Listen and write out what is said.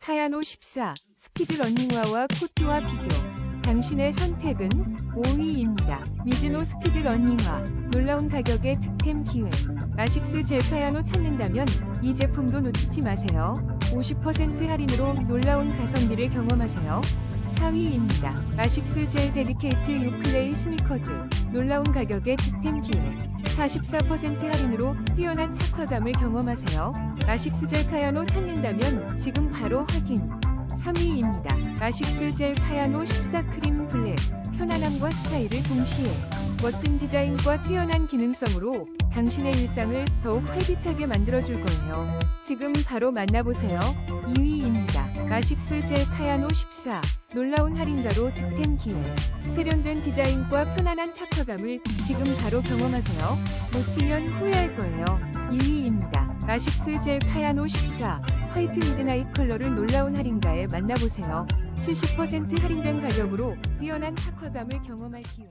카야노 14 스피드 러닝화와 코트와 비교. 당신의 선택은 5위입니다. 미즈노 스피드 러닝화. 놀라운 가격의 득템 기회. 아식스 젤 카야노 찾는다면 이 제품도 놓치지 마세요. 50% 할인으로 놀라운 가성비를 경험하세요. 4위입니다. 아식스 젤 데디케이트 유클레이 스니커즈. 놀라운 가격의 득템 기회. 44% 할인으로 뛰어난 착화감을 경험하세요. 아식스 젤 카야노 찾는다면 지금 바로 확인. 3위입니다. 아식스 젤 카야노 14 크림 블랙. 편안함과 스타일을 동시에 멋진 디자인과 뛰어난 기능성으로 당신의 일상을 더욱 활기차게 만들어줄 거예요. 지금 바로 만나보세요. 2위입니다. 아식스 젤 카야노 14. 놀라운 할인가로 득템 기회. 세련된 디자인과 편안한 착화감을 지금 바로 경험하세요. 놓치면 후회할 거예요. 2위입니다. 아식스 젤 카야노 14. 화이트 미드나잇 컬러를 놀라운 할인가에 만나보세요. 70% 할인된 가격으로 뛰어난 착화감을 경험할 기회.